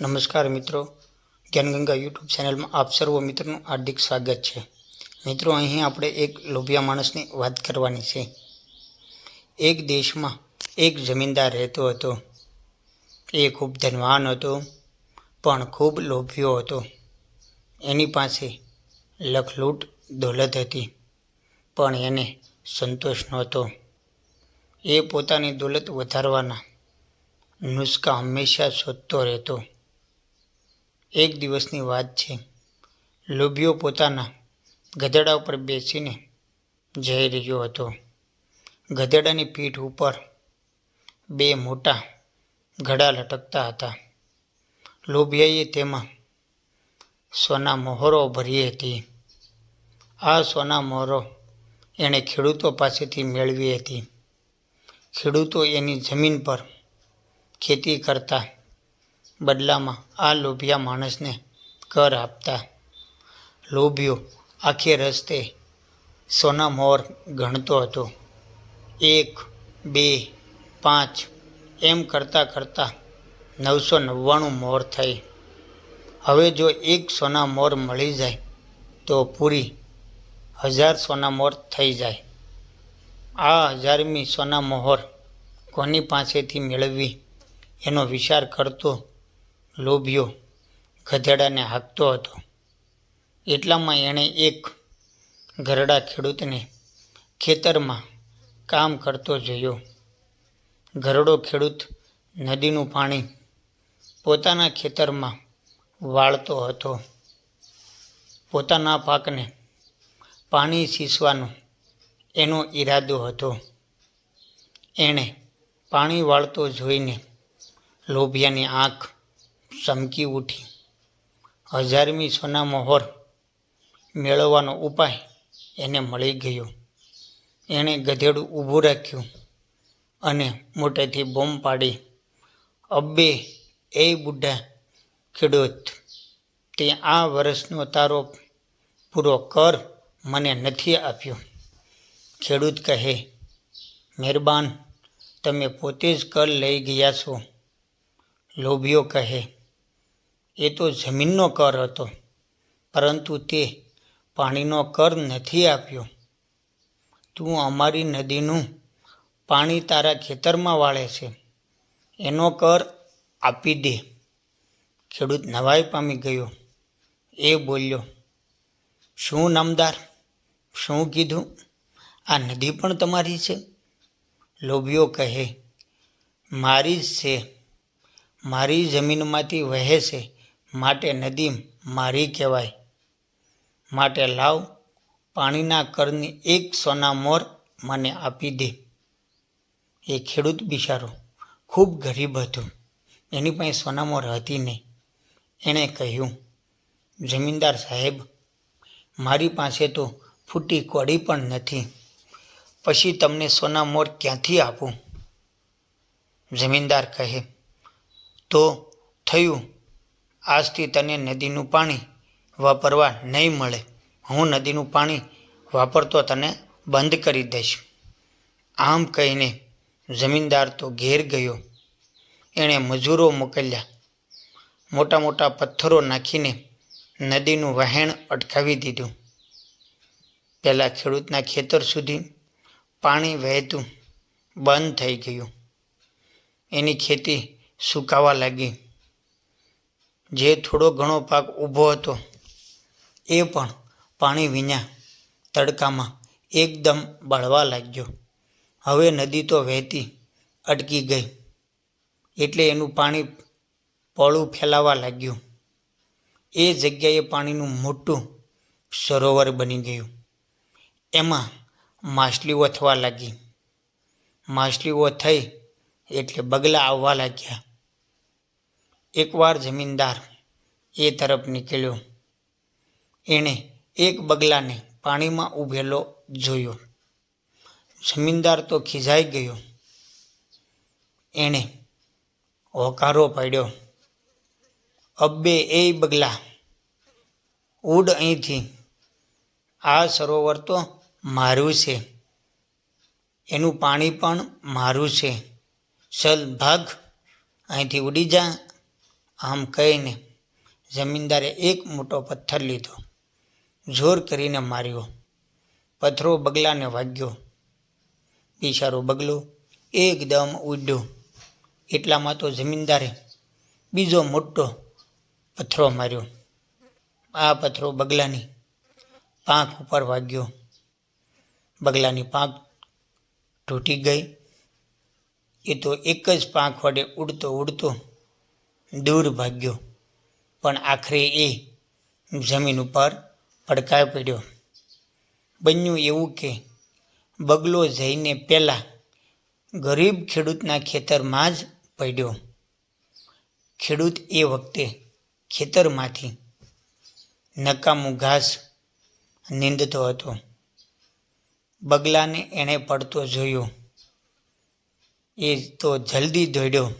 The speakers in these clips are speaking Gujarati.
નમસ્કાર મિત્રો. જ્ઞાનગંગા યુટ્યુબ ચેનલમાં આપ સર્વ મિત્રોનું હાર્દિક સ્વાગત છે. મિત્રો, અહીં આપણે એક લોભિયા માણસની વાત કરવાની છે. એક દેશમાં એક જમીનદાર રહેતો હતો. એ ખૂબ ધનવાન હતો, પણ ખૂબ લોભિયો હતો. એની પાસે લખલૂટ દોલત હતી, પણ એને સંતોષ નહોતો. એ પોતાની દોલત વધારવાના નુસ્ખા હંમેશા શોધતો રહેતો. એક દિવસની વાત છે. લોભીઓ પોતાના ગધેડા ઉપર બેસીને જઈ રહ્યો હતો. ગધેડાની પીઠ ઉપર બે મોટા ઘડા લટકતા હતા. લોભિયાએ તેમાં સોના મોહરો ભરી હતી. આ સોના મોહરો એણે ખેડૂતો પાસેથી મેળવી હતી. ખેડૂતો એની જમીન પર ખેતી કરતા બદલામાં આ લોભિયા માણસને કર આપતા. લોભિયો આખે રસ્તે સોના મોર ગણતો હતો. એક, બે, પાંચ, એમ કરતાં કરતાં નવસો નવ્વાણું મોર થઈ. હવે જો એક સોના મોર મળી જાય, તો પૂરી હજાર સોના મોર થઈ જાય. આ હજારમી સોના મોહર કોની પાસેથી મેળવવી એનો વિચાર કરતો લોભિયો ગધેડાને હાંકતો હતો. એટલામાં એણે એક ઘરડા ખેડૂતને ખેતરમાં કામ કરતો જોયો. ઘરડો ખેડૂત નદીનું પાણી પોતાના ખેતરમાં વાળતો હતો. પોતાના પાકને પાણી સીસવાનો એનો ઈરાદો હતો. એણે પાણી વાળતો જોઈને લોભિયાની આંખ ચમકી ઉઠી. હજારમી સોના મોહર મેળવવાનો ઉપાય એને મળી ગયો. એણે ગધેડું ઊભું રાખ્યું અને મોટેથી બોમ્બ પાડી. અબ્બે, એ બુઢા ખેડૂત, તે આ વર્ષનો તારો પૂરો કર મને નથી આપ્યો. ખેડૂત કહે, મહેરબાન, તમે પોતે જ કર લઈ ગયા છો. લોભીઓ કહે એ તો જમીનનો કર હતો, પરંતુ તે પાણીનો કર નથી આપ્યો. તું અમારી નદીનું પાણી તારા ખેતરમાં વાળે છે, એનો કર આપી દે. ખેડૂત નવાઈ પામી ગયો, એ બોલ્યો, શું નામદાર, શું કીધું? આ નદી પણ તમારી છે? લોભીઓ કહે, મારી જ છે, મારી જમીનમાંથી વહે છે માટે નદી મારી કહેવાય. માટે લાવ, પાણીના કરની એક સોના મોર મને આપી દે. એ ખેડૂત બિચારો ખૂબ ગરીબ હતો. એની પાસે સોનામોર હતી નહીં. એણે કહ્યું, જમીનદાર સાહેબ, મારી પાસે તો ફૂટી કોડી પણ નથી. પછી તમને સોનામોર ક્યાંથી આપું? જમીનદાર કહે, તો થયું આજથી તને નદીનું પાણી વાપરવા નહીં મળે. હું નદીનું પાણી વાપરતો તને બંધ કરી દઈશ. આમ કહીને જમીનદાર તો ઘેર ગયો. એણે મજૂરો મોકલ્યા. મોટા મોટા પથ્થરો નાખીને નદીનું વહેણ અટકાવી દીધું. પહેલાં ખેડૂતના ખેતર સુધી પાણી વહેતું બંધ થઈ ગયું. એની ખેતી સુકાવા લાગી. જે થોડો ઘણો પાક ઊભો હતો, એ પણ પાણી વિના તડકામાં એકદમ બળવા લાગ્યો. હવે નદી તો વહેતી અટકી ગઈ, એટલે એનું પાણી પળું ફેલાવા લાગ્યું. એ જગ્યાએ પાણીનું મોટું સરોવર બની ગયું. એમાં માછલીઓ થવા લાગી. માછલીઓ થઈ એટલે બગલા આવવા લાગ્યા. એકવાર જમીનદાર એ તરફ નીકળ્યો. એણે એક બગલાને પાણીમાં ઊભેલો જોયો. જમીનદાર તો ખીજાઈ ગયો. એણે હોકારો પાડ્યો. અબ્બે, એ બગલા, ઉડ અહીંથી. આ સરોવર તો મારું છે. એનું પાણી પણ મારું છે. ચલ ભાગ, અહીંથી ઉડી જા. આમ કહીને જમીનદારે એક મોટો પથ્થર લીધો. જોર કરીને માર્યો. પથરો બગલાને વાગ્યો. બિચારો બગલો એકદમ ઉડ્યો. એટલામાં તો જમીનદારે બીજો મોટો પથરો માર્યો. આ પથ્થરો બગલાની પાંખ ઉપર વાગ્યો. બગલાની પાંખ તૂટી ગઈ. એ તો એક જ પાંખ વડે ઉડતો ઉડતો દૂર ભાગ્યો પણ આખરે એ જમીન ઉપર પડકાર પડ્યો. બન્યું એવું કે બગલો જઈને પહેલાં ગરીબ ખેડૂતના ખેતરમાં જ પડ્યો. ખેડૂત એ વખતે ખેતરમાંથી નકામું ઘાસ નીંદતો હતો. બગલાને એણે પડતો જોયો. એ તો જલ્દી દોડ્યો.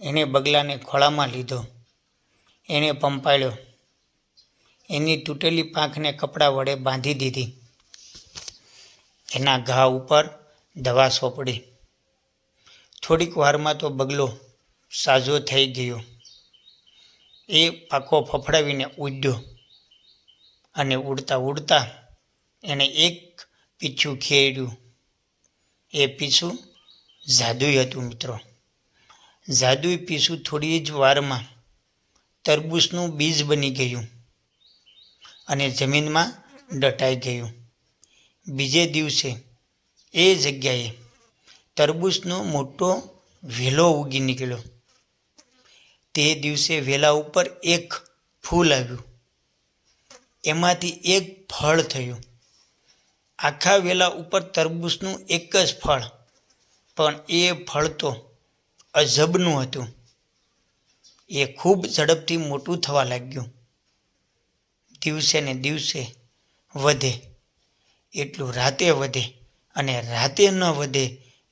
એણે બગલાને ખોળામાં લીધો. એણે પંપાળ્યો. એની તૂટેલી પાંખને કપડાં વડે બાંધી દીધી. એના ઘા ઉપર દવા સોંપડી. થોડીક વારમાં તો બગલો સાજો થઈ ગયો. એ પાકો ફફડાવીને ઉડ્યો અને ઉડતા ઉડતા એણે એક પીછું ખેડ્યું. એ પીછું જાદુઈ હતું, મિત્રો. જાદુઈ પીસું થોડી જ વારમાં તરબૂચનું બીજ બની ગયું અને જમીનમાં દટાઈ ગયું. બીજે દિવસે એ જગ્યાએ તરબૂચનો મોટો વેલો ઉગી નીકળ્યો. તે દિવસે વેલા ઉપર એક ફૂલ આવ્યું. એમાંથી એક ફળ થયું. આખા વેલા ઉપર તરબૂચનું એક જ ફળ, પણ એ ફળ તો અજબનું હતું. એ ખૂબ ઝડપથી મોટું થવા લાગ્યું. દિવસે ને દિવસે વધે, એટલું રાતે વધે અને રાતે ન વધે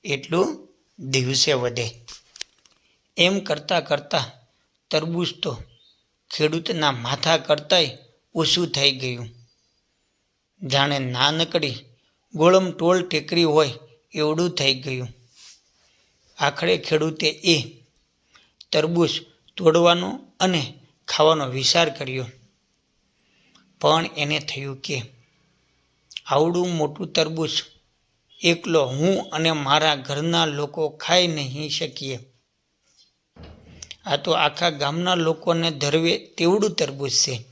એટલું દિવસે વધે. એમ કરતાં કરતાં તરબૂચ તો ખેડૂતના માથા કરતાંય ઓછું થઈ ગયું. જાણે નાનકડી ગોળમ ટોળ ટેકરી હોય, એવડું થઈ ગયું. આખરે ખેડૂતે એ તરબૂચ તોડવાનો અને ખાવાનો વિચાર કર્યો. પણ એને થયું કે આવડું મોટું તરબૂચ એકલો હું અને મારા ઘરના લોકો ખાઈ નહીં શકીએ. આ તો આખા ગામના લોકોને ધરવે તેવડું તરબૂચ છે.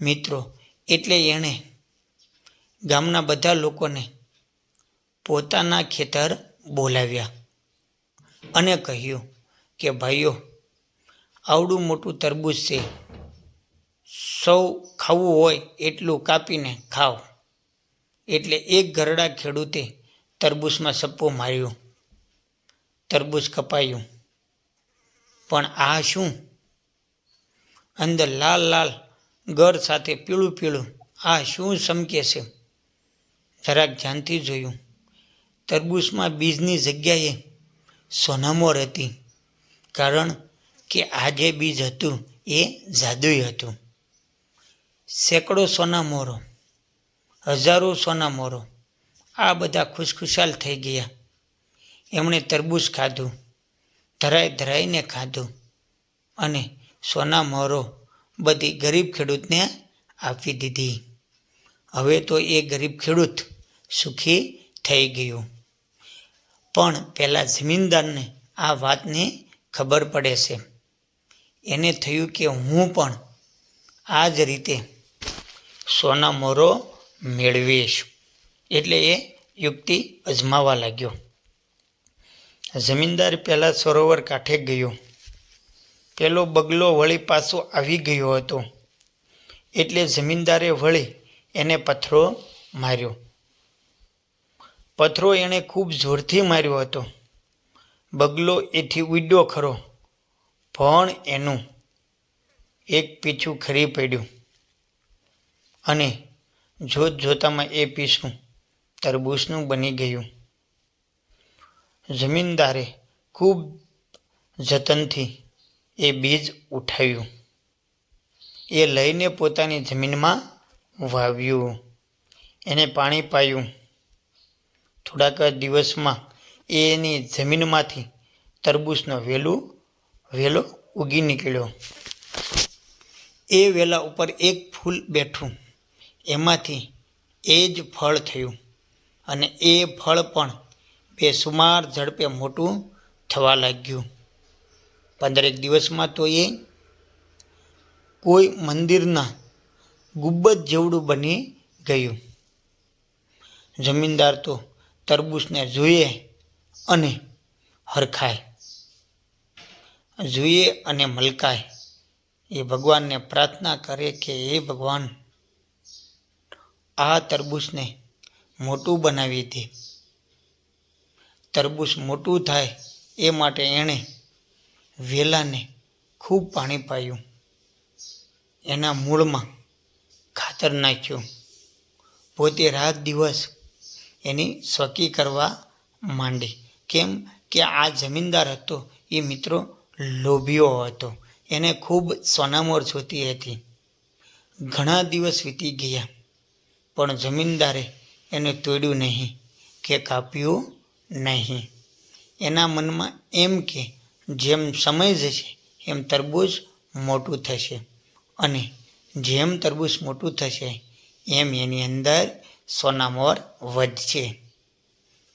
મિત્રો, એટલે એણે ગામના બધા લોકોને પોતાના ખેતર બોલાવ્યા અને કહ્યું કે, ભાઈઓ, આવડું મોટું તરબૂચ છે. સૌ ખાવું હોય એટલું કાપીને ખાઓ. એટલે એક ગરડા ખેડૂતે તરબૂચમાં સપ્પો માર્યો, તરબૂચ કપાયું. પણ આ શું? અંદર લાલ લાલ ગર સાથે પીળું પીળું. આ શું સમકે છે? જરાક ધ્યાનથી જોયું. તરબૂચમાં બીજની જગ્યાએ સોનામોર હતી કારણ કે આ જે બીજ હતું એ જાદુઈ હતું. સેંકડો સોના મોરો હજારો સોના મોરો આ બધા ખુશખુશાલ થઈ ગયા. એમણે તરબૂચ ખાધું ધરાઈ ધરાઈને ખાધું અને સોના મોરો બધી ગરીબ ખેડૂતને આપી દીધી. હવે તો એ ગરીબ ખેડૂત સુખી થઈ ગયું. પણ પહેલાં જમીનદારને આ વાતની ખબર પડે છે. એને થયું કે હું પણ આ જ રીતે સોના મોરો મેળવીશ. એટલે એ યુક્તિ અજમાવા લાગ્યો. જમીનદાર પહેલાં સરોવર કાંઠે ગયો. પેલો બગલો વળી પાછો આવી ગયો હતો. એટલે જમીનદારે વળી એને પથ્થરો માર્યો. પથ્થરો એણે ખૂબ જોરથી માર્યો હતો. બગલો એથી ઉડ્યો ખરો, પણ એનું એક પીછું ખરી પડ્યું. અને જોત જોતામાં એ પીછું તરબૂચનું બની ગયું. જમીનદારે ખૂબ જતનથી એ બીજ ઉઠાવ્યું. એ લઈને પોતાની જમીનમાં વાવ્યું. એને પાણી પાયું. થોડાક દિવસમાં એની જમીનમાંથી તરબૂચનો વેલું, વેલો ઉગી નીકળ્યો. એ વેલા ઉપર એક ફૂલ બેઠું. એમાંથી એ જ ફળ થયું અને એ ફળ પણ બેસુમાર ઝડપે મોટું થવા લાગ્યું. પંદરેક દિવસમાં તો એ કોઈ મંદિરના ગુબ્બત જેવડું બની ગયું. જમીનદાર તો તરબૂચને જોઈએ અને હરખાય. જોઈએ અને મલકાય. એ ભગવાનને પ્રાર્થના કરે કે એ ભગવાન, આ તરબૂચને મોટું બનાવી દે. તરબૂચ મોટું થાય એ માટે એણે વેલાને ખૂબ પાણી પાયું. એના મૂળમાં ખાતર નાખ્યું. પોતે રાત દિવસ એની સ્વકી કરવા માંડી. કેમ કે આ જમીનદાર હતો, એ મિત્રો લોભીઓ હતો. એને ખૂબ સોનામોર જોતી હતી. ઘણા દિવસ વીતી ગયા, પણ જમીનદારે એને તોડ્યું નહીં કે કાપ્યું નહીં. એના મનમાં એમ કે, જેમ સમય જશે, એમ તરબૂચ મોટું થશે. અને જેમ તરબૂચ મોટું થશે, એમ એની અંદર સોનામોર વધશે.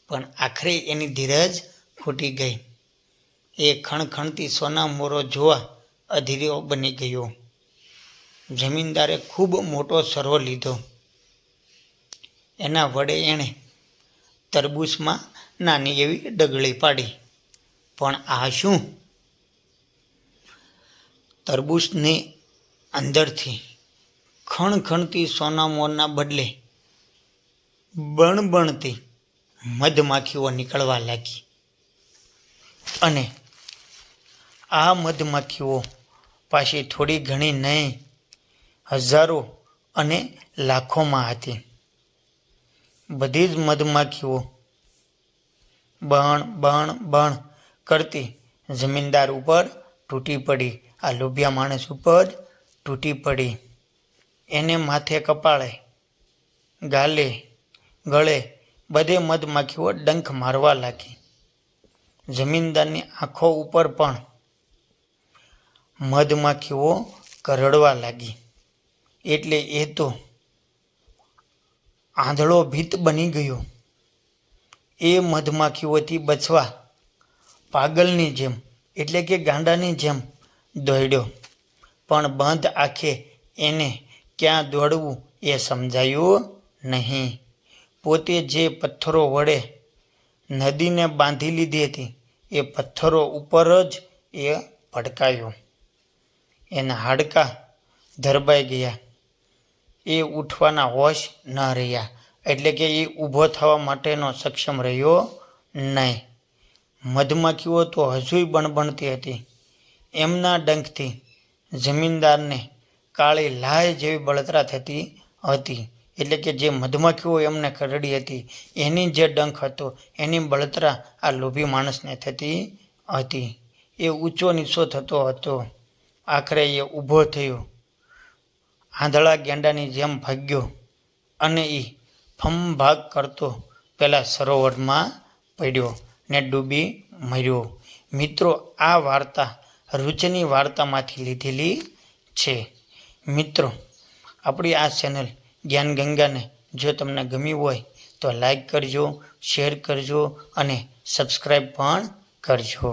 પણ આખરે એની ધીરજ ફૂટી ગઈ. એ ખણખણતી સોનામોરો જોવા અધીરો બની ગયો. જમીનદારે ખૂબ મોટો સરો લીધો. એના વડે એણે તરબૂચમાં નાની એવી ડગળી પાડી. પણ આ શું? તરબૂચની અંદરથી ખણખણતી સોનામોરના બદલે બણબણતી મધમાખીઓ નીકળવા લાગી. અને આ મધમાખીઓ પાછી થોડી ઘણી નહીં, હજારો અને લાખોમાં હતી. બધી જ મધમાખીઓ બણ બણ બણ કરતી જમીનદાર ઉપર તૂટી પડી. આ લોભિયા માણસ ઉપર તૂટી પડી. એને માથે કપાળે, ગાલે ગળે બધે મધમાખીઓ ડંખ મારવા લાગી. જમીનદારની આંખો ઉપર પણ મધમાખીઓ કરડવા લાગી. એટલે એ તો આંધળો ભીત બની ગયો. એ મધમાખીઓથી બચવા પાગલની જેમ, એટલે કે ગાંડાની જેમ દોડ્યો પણ બંધ આંખે એને ક્યાં દોડવું એ સમજાયું નહીં. પોતે જે પથ્થરો વડે નદીને બાંધી લીધી હતી, એ પથ્થરો ઉપર જ એ ભડકાયો. એના હાડકાં ધરબાઈ ગયા. એ ઉઠવાના હોશ ન રહ્યા, એટલે કે એ ઊભો થવા માટેનો સક્ષમ રહ્યો નહીં. મધમાખીઓ તો હજુય બણબણતી હતી. એમના ડંખથી જમીનદારને કાળી લાય જેવી બળતરા થતી હતી. એટલે કે જે મધમાખીઓ એમને કરડી હતી, એની જે ડંખ હતો, એની બળતરા આ લોભી માણસને થતી હતી. એ ઊંચો નીચો થતો હતો. આખરે એ ઊભો થયો. આંધળા ગેંડાની જેમ ભાગ્યો અને એ ફમ ભાગ કરતો પહેલાં સરોવરમાં પડ્યો ને ડૂબી મર્યો. મિત્રો, આ વાર્તા રુચિની વાર્તામાંથી લીધેલી છે. મિત્રો, આપણી આ ચેનલ જ્ઞાન ગંગાને જો તમને ગમી હોય તો લાઈક કરજો, શેર કરજો અને સબસ્ક્રાઈબ પણ કરજો.